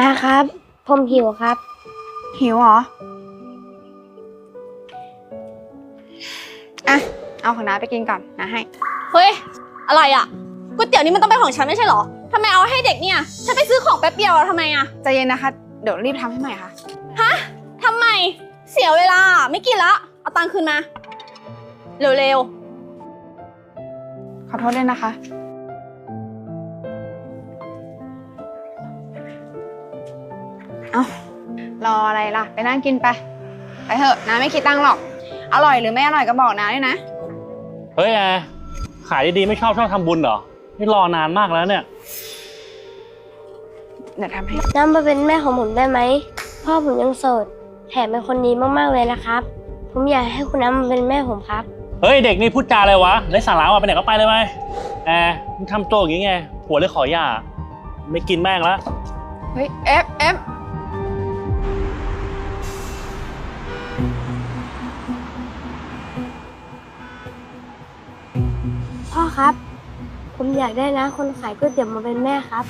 นะครับ ผมหิวครับ หิวเหรอ อะ เอาของน้าไปกินก่อนนะให้ เฮ้ย อะไรอะก๋วยเตี๋ยวนี้มันต้องเป็นของฉันไม่ใช่เหรอทำไมเอาให้เด็กเนี่ย ฉันไปซื้อของแป๊บเดียวอะทำไมอะ ใจเย็นนะคะ เดี๋ยวรีบทำให้ใหม่ค่ะทำไม เสียเวลา ไม่กินละ เอาตังค์คืนมา เร็วขอโทษด้วยนะคะ เอารออะไรล่ะ ไปนั่งกินไป ไปเถอะน้าไม่คิดตังค์หรอก อร่อยหรือไม่อร่อยก็บอกน้าด้วยนะ เฮ้ยแอร์ขายดีๆไม่ชอบชอบทำบุญเหรอ นี่รอนานมากแล้วเนี่ย เดี๋ยวทำให้ น้ำมาเป็นแม่ของผมได้ไหม พ่อผมยังโสด แถมเป็นคนดีมากๆเลยนะครับ ผมอยากให้คุณน้ำมาเป็นแม่ผมครับ เฮ้ยเด็กนี่พูดจาอะไรวะไร้สาระว่ะไปไหนก็ไปเลยไปแอร์มึงทำตัวอย่างงี้ไงผัวเลยขอหย่า ไม่กินแม่งละ เฮ้ยเอฟเอฟ ครับ ผมอยากได้นะ คนขายก๋วยเตี๋ยวมาเป็นแม่ครับ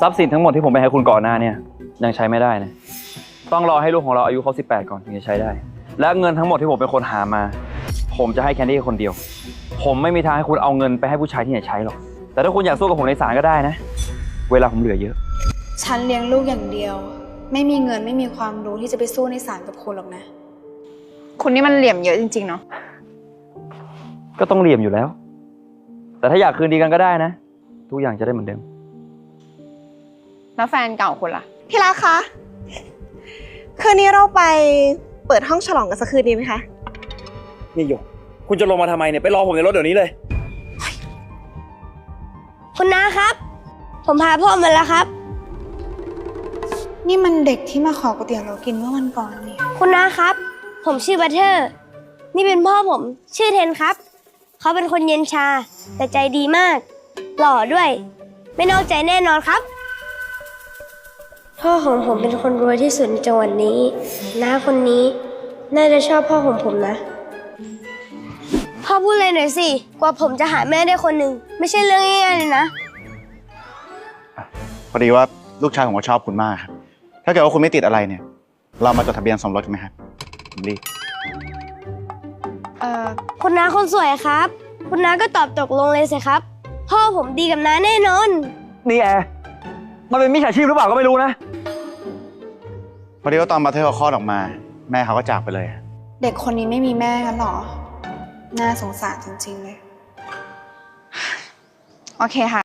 ทรัพย์สินทั้งหมดที่ผมไปให้คุณก่อนหน้าเนี่ยยังใช้ไม่ได้นะต้องรอให้ลูกของเราอายุครบ18 ก่อนถึงจะใช้ได้ และเงินทั้งหมดที่ผมเป็นคนหามา ผมจะให้แคนดี้คนเดียว ผมไม่มีทางให้คุณเอาเงินไปให้ผู้ชายที่ไหนใช้หรอก แต่ถ้าคุณอยากสู้กับผมในศาลก็ได้นะ เวลาผมเหลือเยอะ ฉันเลี้ยงลูกอย่างเดียว ไม่มีเงินไม่มีความรู้ที่จะไปสู้ในศาลกับคุณหรอกนะ คุณนี่มันเหลี่ยมเยอะจริง ๆ เนาะ ก็ต้องเหลี่ยมอยู่แล้ว แต่ถ้าอยากคืนดีกันก็ได้นะ ทุกอย่างจะได้เหมือนเดิม แล้วแฟนเก่าคุณล่ะ พี่รักคะ คืนนี้เราไปเปิดห้องฉลองกันสักคืนดีไหมคะ นี่หยก คุณจะลงมาทำไมเนี่ย ไปรอผมในรถเดี๋ยวนี้เลย คุณน้าครับ ผมพาพ่อมาแล้วครับ นี่มันเด็กที่มาขอก๋วยเตี๋ยวเรากินเมื่อวันก่อนนี่ คุณน้าครับ ผมชื่อบัตเทอร์ นี่เป็นพ่อผม ชื่อเทนครับ เขาเป็นคนเย็นชา แต่ใจดีมาก หล่อด้วย ไม่นอกใจแน่นอนครับ พ่อของผมเป็นคนรวยที่สุดในจังหวัดนี้น้าคนนี้น่าจะชอบพ่อของผมนะ พ่อพูดเลยหน่อยสิ กว่าผมจะหาแม่ได้คนหนึ่งไม่ใช่เรื่องง่ายๆเลยนะ พอดีว่าลูกชายผมก็ชอบคุณมากครับ ถ้าเกิดว่าคุณไม่ติดอะไรเนี่ย เรามาจดทะเบียนสมรสกันไหมครับผมรีบ เอ่อคุณน้าคนสวยครับ คุณน้าก็ตอบตกลงเลยสิครับ พ่อผมดีกับน้าแน่นอน นี่แอร์มันเป็นมิจฉาชีพหรือเปล่าก็ไม่รู้นะ พอดีว่าตอนบัตเทอร์เขาคลอดออกมา แม่เขาก็จากไปเลยเด็กคนนี้ไม่มีแม่กันหรอ น่าสงสารจริงๆเลย โอเคค่ะ